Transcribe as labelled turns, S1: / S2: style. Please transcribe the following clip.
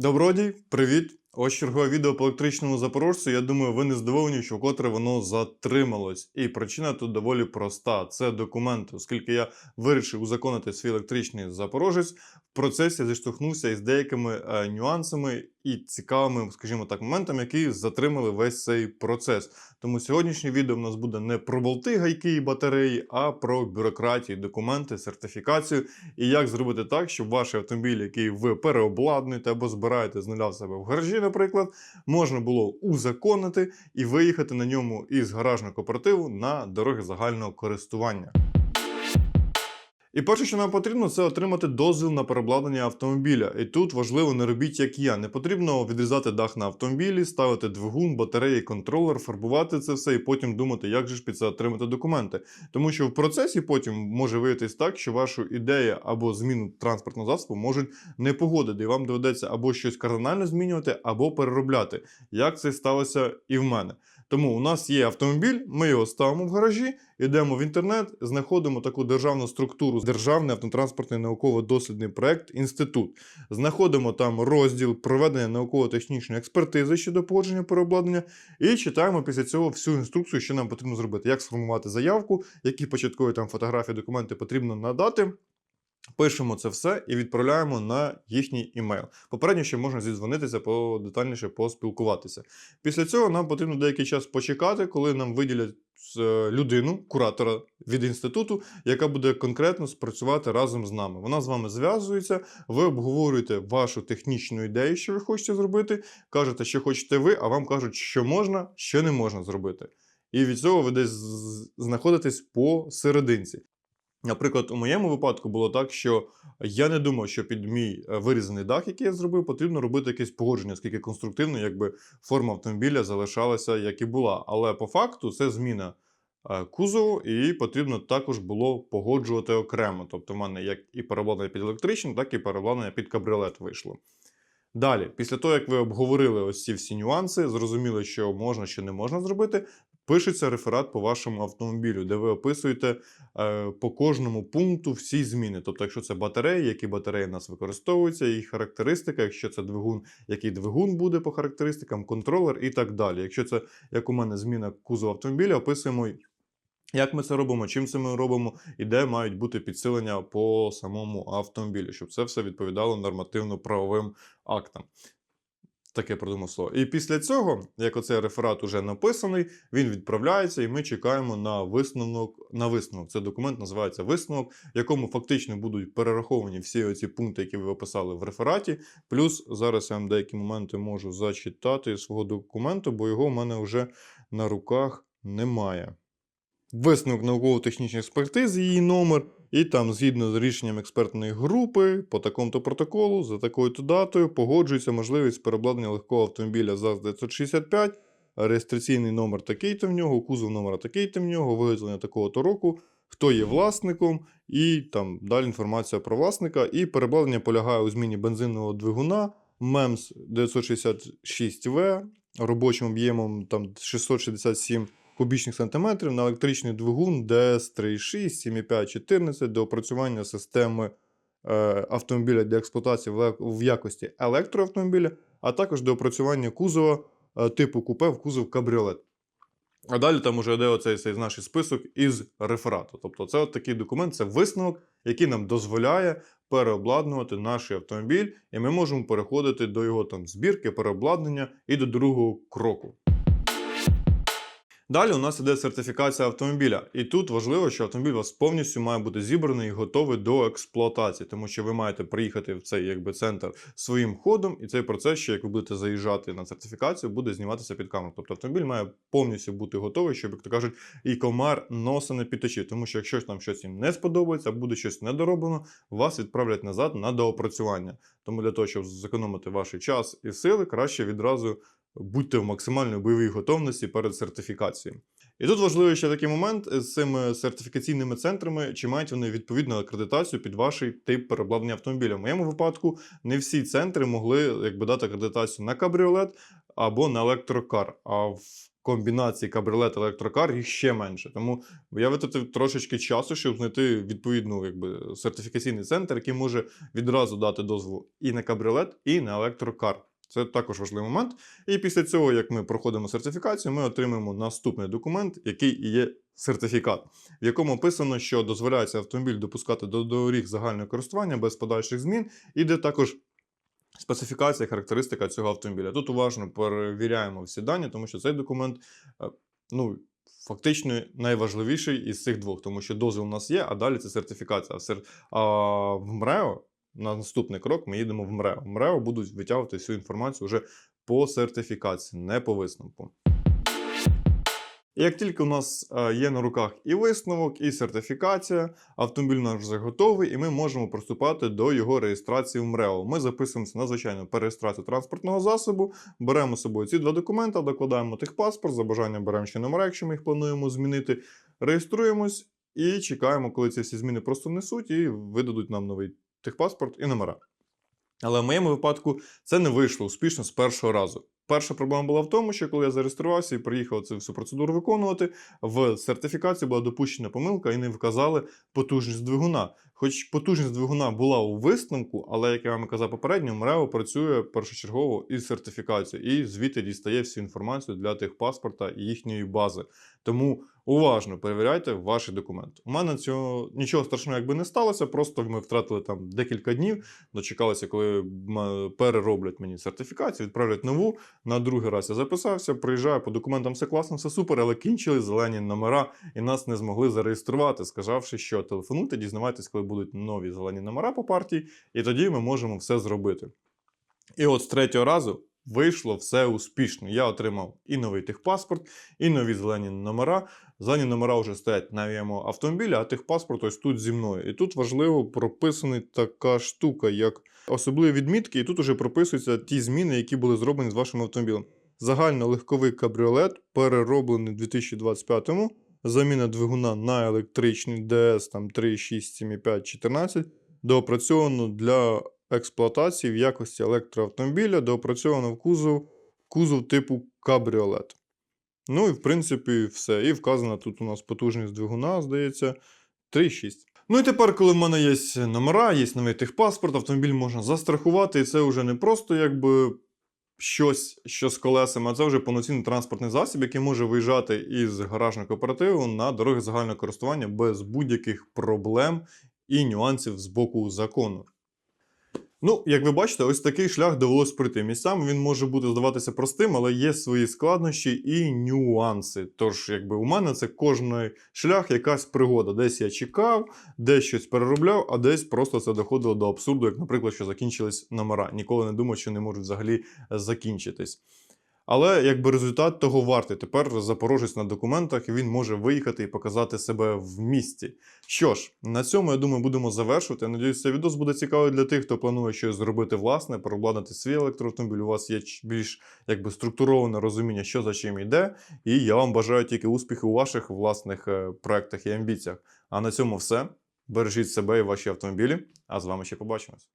S1: Добродій, привіт! Ось чергове відео по електричному запорожцю. Я думаю, ви не здивовані, що вкотре воно затрималось. І причина тут доволі проста: це документи, оскільки я вирішив узаконити свій електричний запорожець. В процесі зіштовхнувся із деякими е, нюансами і цікавими, скажімо так, моментами, які затримали весь цей процес. Тому сьогоднішнє відео в нас буде не про болти, гайки і батареї, а про бюрократію, документи, сертифікацію і як зробити так, щоб ваш автомобіль, який ви переобладнуєте або збираєте з нуля в себе в гаражі, наприклад, можна було узаконити і виїхати на ньому із гаражного кооперативу на дороги загального користування. І перше, що нам потрібно, це отримати дозвіл на переобладнання автомобіля. І тут важливо не робіть як я. Не потрібно відрізати дах на автомобілі, ставити двигун, батареї, контролер, фарбувати це все і потім думати, як же ж під це отримати документи. Тому що в процесі потім може виявитись так, що вашу ідею або зміну транспортного засобу можуть не погодити, і вам доведеться або щось кардинально змінювати, або переробляти. Як це сталося і в мене. Тому у нас є автомобіль, ми його ставимо в гаражі, йдемо в інтернет, знаходимо таку державну структуру, державний автотранспортний науково-дослідний проект інститут. Знаходимо там розділ проведення науково-технічної експертизи щодо погодження переобладнання, і читаємо після цього всю інструкцію, що нам потрібно зробити, як сформувати заявку, які початкові там фотографії, документи потрібно надати. Пишемо це все і відправляємо на їхній імейл. Попередньо ще можна зідзвонитися детальніше поспілкуватися. Після цього нам потрібно деякий час почекати, коли нам виділять е, людину, куратора від інституту, яка буде конкретно спрацювати разом з нами. Вона з вами зв'язується, ви обговорюєте вашу технічну ідею, що ви хочете зробити, кажете, що хочете ви, а вам кажуть, що можна, що не можна зробити. І від цього ви десь знаходитесь посерединці. Наприклад, у моєму випадку було так, що я не думав, що під мій е, вирізаний дах, який я зробив, потрібно робити якесь погодження, оскільки конструктивно, якби форма автомобіля залишалася, як і була. Але по факту це зміна е, кузову, і потрібно також було погоджувати окремо. Тобто, в мене як і переобладнання під електричний, так і переобладнання під кабріолет вийшло. Далі, після того, як ви обговорили ось ці всі нюанси, зрозуміли, що можна, що не можна зробити, пишеться реферат по вашому автомобілю, де ви описуєте е, по кожному пункту всі зміни. Тобто, якщо це батареї, які батареї у нас використовуються, їх характеристика, якщо це двигун, який двигун буде по характеристикам, контролер і так далі. Якщо це як у мене зміна кузова автомобіля, описуємо. Як ми це робимо, чим це ми робимо, і де мають бути підсилення по самому автомобілю, щоб це все відповідало нормативно-правовим актам. Таке придумав слово. І після цього, як оцей реферат уже написаний, він відправляється, і ми чекаємо на висновок. На висновок. Це документ називається висновок, в якому фактично будуть перераховані всі оці пункти, які ви описали в рефераті. Плюс зараз я вам деякі моменти можу зачитати свого документу, бо його в мене вже на руках немає. Висновок науково-технічної експертизи, її номер, і там, згідно з рішенням експертної групи, по такому-то протоколу, за такою-то датою, погоджується можливість переобладнання легкого автомобіля ЗАЗ-965, реєстраційний номер такий-то в нього, кузов номера такий-то в нього, виготовлення такого-то року, хто є власником, і там далі інформація про власника. І переобладнання полягає у зміні бензинного двигуна МЕМС 966В робочим об'ємом там 667 кубічних сантиметрів на електричний двигун DS 3.6, 7.5, 14 до опрацювання системи е, автомобіля для експлуатації в, в якості електроавтомобіля, а також до опрацювання кузова е, типу купе в кузов кабріолет. А далі там уже йде оцей, цей наш список із реферату. Тобто, це от такий документ, це висновок, який нам дозволяє переобладнувати наш автомобіль, і ми можемо переходити до його там збірки, переобладнання і до другого кроку. Далі у нас іде сертифікація автомобіля. І тут важливо, що автомобіль у вас повністю має бути зібраний і готовий до експлуатації, тому що ви маєте приїхати в цей якби, центр своїм ходом, і цей процес, що як ви будете заїжджати на сертифікацію, буде зніматися під камеру. Тобто автомобіль має повністю бути готовий, щоб, як то кажуть, і комар носа не підточив. Тому що якщо там щось їм не сподобається, буде щось недороблено, вас відправлять назад на доопрацювання. Тому для того, щоб зекономити ваш час і сили, краще відразу будьте в максимальній бойовій готовності перед сертифікацією. І тут важливий ще такий момент з цими сертифікаційними центрами, чи мають вони відповідну акредитацію під ваш тип переобладнання автомобіля. В моєму випадку не всі центри могли якби дати акредитацію на кабріолет або на електрокар. А в комбінацій кабріолет електрокар їх ще менше. Тому я витратив трошечки часу, щоб знайти відповідну якби, сертифікаційний центр, який може відразу дати дозвіл і на кабріолет, і на електрокар. Це також важливий момент. І після цього, як ми проходимо сертифікацію, ми отримаємо наступний документ, який є сертифікат, в якому описано, що дозволяється автомобіль допускати до доріг загального користування без подальших змін, і де також специфікація, характеристика цього автомобіля. Тут уважно перевіряємо всі дані, тому що цей документ е, ну, фактично найважливіший із цих двох, тому що дозвіл у нас є, а далі це сертифікація. А в МРЕО на наступний крок ми їдемо в МРЕО. МРЕО будуть витягувати всю інформацію вже по сертифікації, не по висновку. Як тільки у нас е, є на руках і висновок, і сертифікація, автомобіль наш вже готовий, і ми можемо приступати до його реєстрації в МРЕО. Ми записуємося на звичайну перереєстрацію транспортного засобу, беремо з собою ці два документи, докладаємо техпаспорт, за бажанням беремо ще номера, якщо ми їх плануємо змінити, реєструємось і чекаємо, коли ці всі зміни просто внесуть і видадуть нам новий техпаспорт і номера. Але в моєму випадку це не вийшло успішно з першого разу. Перша проблема була в тому, що коли я зареєструвався і приїхав цю всю процедуру виконувати, в сертифікації була допущена помилка і не вказали потужність двигуна. Хоч потужність двигуна була у висновку, але, як я вам казав попередньо, МРЕО працює першочергово із сертифікацією і звідти дістає всю інформацію для техпаспорта і їхньої бази. Тому уважно перевіряйте ваші документи. У мене цього нічого страшного якби не сталося, просто ми втратили там декілька днів, дочекалися, коли перероблять мені сертифікацію, відправлять нову. На другий раз я записався, приїжджаю по документам, все класно, все супер, але кінчили зелені номера і нас не змогли зареєструвати, сказавши, що телефонуйте, дізнавайтесь, коли будуть нові зелені номера по партії, і тоді ми можемо все зробити. І от з третього разу вийшло все успішно. Я отримав і новий техпаспорт, і нові зелені номера. Зелені номера вже стоять на моєму автомобілі, а техпаспорт ось тут зі мною. І тут важливо прописана така штука, як особливі відмітки, і тут уже прописуються ті зміни, які були зроблені з вашим автомобілем. Загально легковий кабріолет перероблений у 2025-му. Заміна двигуна на електричний DS там 3.6, 7.5, 14, доопрацьовано для експлуатації в якості електроавтомобіля, доопрацьовано в кузов, кузов типу кабріолет. Ну і в принципі все. І вказана тут у нас потужність двигуна, здається, 3.6. Ну і тепер, коли в мене є номера, є новий техпаспорт, автомобіль можна застрахувати, і це вже не просто якби щось, що з колесами, а це вже повноцінний транспортний засіб, який може виїжджати із гаражного кооперативу на дороги загального користування без будь-яких проблем і нюансів з боку закону. Ну, як ви бачите, ось такий шлях довелось пройти. Місцям він може бути здаватися простим, але є свої складнощі і нюанси. Тож, якби у мене це кожний шлях якась пригода. Десь я чекав, десь щось переробляв, а десь просто це доходило до абсурду, як, наприклад, що закінчились номера. Ніколи не думав, що не можуть взагалі закінчитись. Але якби результат того вартий. Тепер запорожець на документах він може виїхати і показати себе в місті. Що ж, на цьому я думаю, будемо завершувати. Надіюсь, цей відос буде цікавий для тих, хто планує щось зробити власне, переобладнати свій електроавтомобіль. У вас є більш якби структуроване розуміння, що за чим йде. І я вам бажаю тільки успіху у ваших власних е, проектах і амбіціях. А на цьому все. Бережіть себе і ваші автомобілі. А з вами ще побачимось.